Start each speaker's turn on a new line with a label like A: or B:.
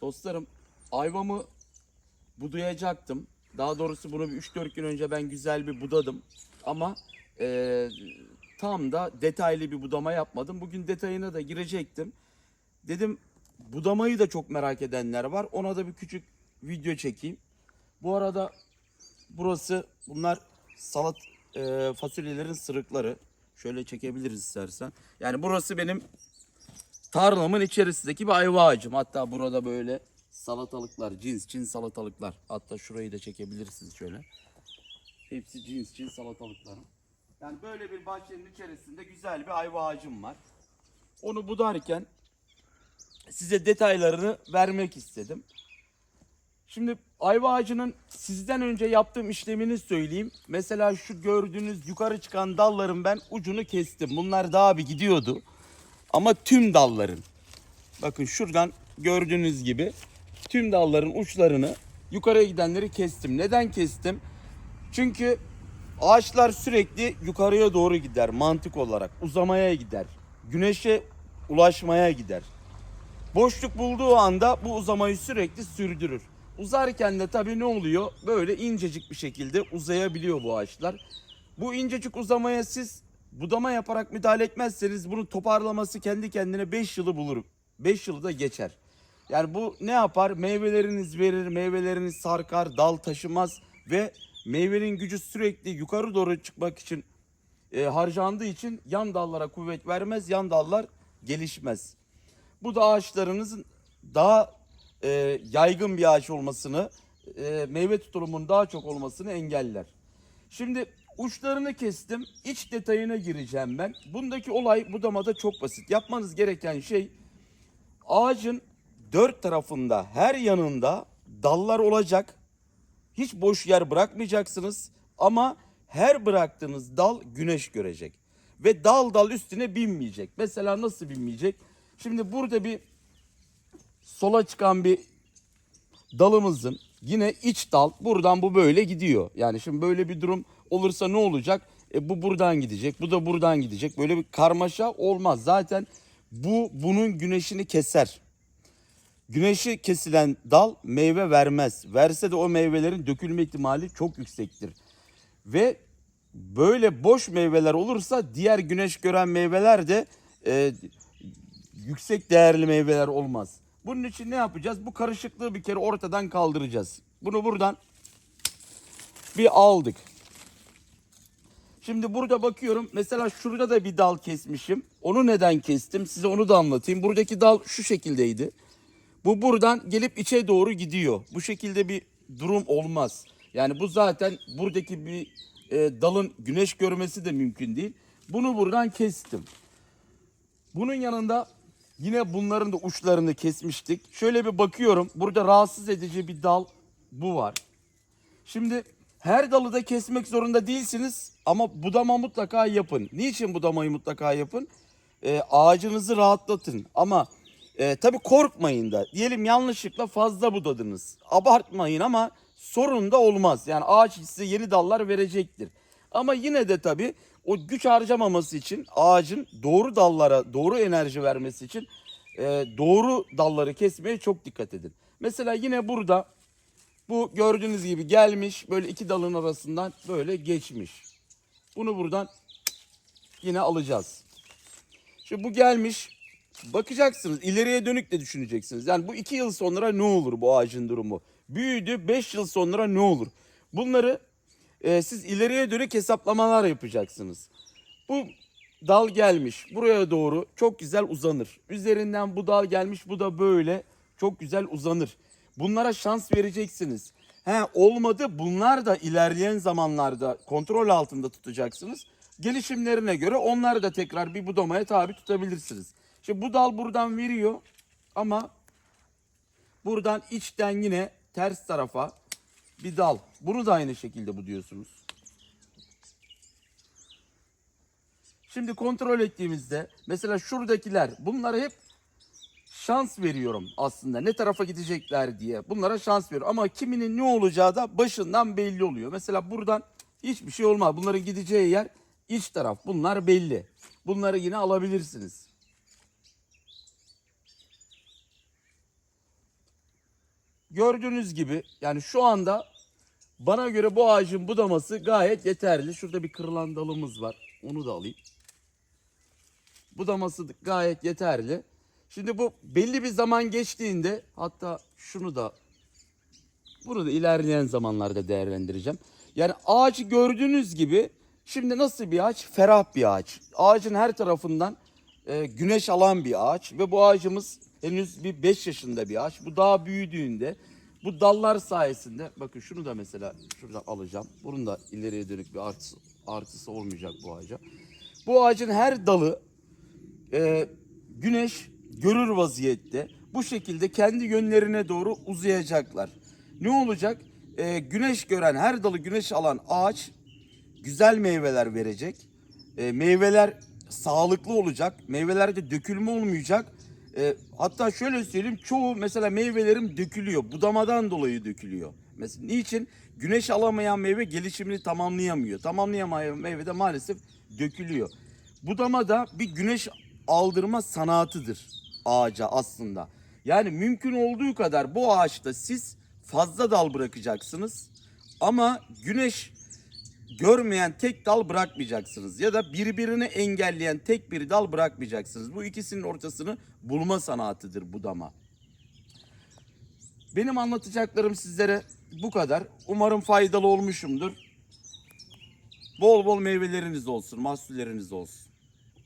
A: Dostlarım ayvamı budayacaktım. Daha doğrusu bunu bir 3-4 gün önce ben güzel bir budadım. Ama eee, tam da detaylı bir budama yapmadım. Bugün detayına da girecektim. Dedim budamayı da çok merak edenler var. Ona da bir küçük video çekeyim. Bu arada burası bunlar salat eee, fasulyelerin sırıkları. Şöyle çekebiliriz istersen. Yani burası benim tarlamın içerisindeki bir ayva ağacım. Hatta burada böyle salatalıklar, cins cins salatalıklar. Hatta şurayı da çekebilirsiniz şöyle. Hepsi cins cins salatalıklarım. Yani böyle bir bahçenin içerisinde güzel bir ayva ağacım var. Onu budarken size detaylarını vermek istedim. Şimdi ayva ağacının sizden önce yaptığım işlemini söyleyeyim. Mesela şu gördüğünüz yukarı çıkan dalların ben ucunu kestim. Bunlar daha bir gidiyordu. Ama tüm dalların. Bakın şuradan gördüğünüz gibi tüm dalların uçlarını yukarıya gidenleri kestim. Neden kestim? Çünkü ağaçlar sürekli yukarıya doğru gider mantık olarak. Uzamaya gider. Güneşe ulaşmaya gider. Boşluk bulduğu anda bu uzamayı sürekli sürdürür. Uzarken de tabii ne oluyor? Böyle incecik bir şekilde uzayabiliyor bu ağaçlar. Bu incecik uzamaya siz budama yaparak müdahale etmezseniz bunun toparlaması kendi kendine 5 yılı bulur. 5 yılı da geçer. Yani bu ne yapar? Meyveleriniz verir, meyveleriniz sarkar, dal taşımaz ve meyvenin gücü sürekli yukarı doğru çıkmak için e, harcandığı için yan dallara kuvvet vermez, yan dallar gelişmez. Bu da ağaçlarınızın daha e, yaygın bir ağaç olmasını, e, meyve tutulumunun daha çok olmasını engeller. Şimdi uçlarını kestim. İç detayına gireceğim ben. Bundaki olay budamada çok basit. Yapmanız gereken şey ağacın dört tarafında her yanında dallar olacak. Hiç boş yer bırakmayacaksınız ama her bıraktığınız dal güneş görecek. Ve dal dal üstüne binmeyecek. Mesela nasıl binmeyecek? Şimdi burada bir sola çıkan bir dalımızın yine iç dal buradan bu böyle gidiyor. Yani şimdi böyle bir durum olursa ne olacak? E bu buradan gidecek, bu da buradan gidecek. Böyle bir karmaşa olmaz. Zaten bu bunun güneşini keser. Güneşi kesilen dal meyve vermez. Verse de o meyvelerin dökülme ihtimali çok yüksektir. Ve böyle boş meyveler olursa diğer güneş gören meyveler de e, yüksek değerli meyveler olmaz. Bunun için ne yapacağız? Bu karışıklığı bir kere ortadan kaldıracağız. Bunu buradan bir aldık. Şimdi burada bakıyorum. Mesela şurada da bir dal kesmişim. Onu neden kestim? Size onu da anlatayım. Buradaki dal şu şekildeydi. Bu buradan gelip içe doğru gidiyor. Bu şekilde bir durum olmaz. Yani bu zaten buradaki bir e, dalın güneş görmesi de mümkün değil. Bunu buradan kestim. Bunun yanında yine bunların da uçlarını kesmiştik. Şöyle bir bakıyorum. Burada rahatsız edici bir dal bu var. Şimdi her dalı da kesmek zorunda değilsiniz ama budama mutlaka yapın. Niçin budamayı mutlaka yapın? Ee, ağacınızı rahatlatın ama e, tabii korkmayın da. Diyelim yanlışlıkla fazla budadınız. Abartmayın ama sorun da olmaz. Yani ağaç size yeni dallar verecektir. Ama yine de tabii o güç harcamaması için ağacın doğru dallara doğru enerji vermesi için e, doğru dalları kesmeye çok dikkat edin. Mesela yine burada bu gördüğünüz gibi gelmiş böyle iki dalın arasından böyle geçmiş. Bunu buradan yine alacağız. Şimdi bu gelmiş bakacaksınız ileriye dönük de düşüneceksiniz. Yani bu iki yıl sonra ne olur bu ağacın durumu? Büyüdü beş yıl sonra ne olur? Bunları e, siz ileriye dönük hesaplamalar yapacaksınız. Bu dal gelmiş buraya doğru çok güzel uzanır. Üzerinden bu dal gelmiş bu da böyle çok güzel uzanır. Bunlara şans vereceksiniz. He olmadı bunlar da ilerleyen zamanlarda kontrol altında tutacaksınız. Gelişimlerine göre onları da tekrar bir budamaya tabi tutabilirsiniz. Şimdi bu dal buradan veriyor ama buradan içten yine ters tarafa bir dal. Bunu da aynı şekilde buduyorsunuz. Şimdi kontrol ettiğimizde mesela şuradakiler bunlara hep şans veriyorum aslında ne tarafa gidecekler diye. Bunlara şans veriyorum ama kiminin ne olacağı da başından belli oluyor. Mesela buradan hiçbir şey olmaz. Bunların gideceği yer iç taraf. Bunlar belli. Bunları yine alabilirsiniz. gördüğünüz gibi yani şu anda bana göre bu ağacın budaması gayet yeterli. Şurada bir kırılan dalımız var. Onu da alayım. Budaması da gayet yeterli. Şimdi bu belli bir zaman geçtiğinde hatta şunu da bunu da ilerleyen zamanlarda değerlendireceğim. Yani ağacı gördüğünüz gibi şimdi nasıl bir ağaç? Ferah bir ağaç. Ağacın her tarafından e, güneş alan bir ağaç ve bu ağacımız henüz bir 5 yaşında bir ağaç. Bu daha büyüdüğünde bu dallar sayesinde bakın şunu da mesela şuradan alacağım. Bunun da ileriye dönük bir artısı, artısı olmayacak bu ağaca. Bu ağacın her dalı e, güneş görür vaziyette bu şekilde kendi yönlerine doğru uzayacaklar. Ne olacak? E, güneş gören her dalı güneş alan ağaç güzel meyveler verecek. E, meyveler sağlıklı olacak. Meyvelerde dökülme olmayacak. E, hatta şöyle söyleyeyim çoğu mesela meyvelerim dökülüyor. Budamadan dolayı dökülüyor. Mesela niçin? Güneş alamayan meyve gelişimini tamamlayamıyor. Tamamlayamayan meyve de maalesef dökülüyor. Budama da bir güneş aldırma sanatıdır ağaca aslında. Yani mümkün olduğu kadar bu ağaçta siz fazla dal bırakacaksınız. Ama güneş görmeyen tek dal bırakmayacaksınız ya da birbirini engelleyen tek bir dal bırakmayacaksınız. Bu ikisinin ortasını bulma sanatıdır budama. Benim anlatacaklarım sizlere bu kadar. Umarım faydalı olmuşumdur. Bol bol meyveleriniz olsun, mahsulleriniz olsun.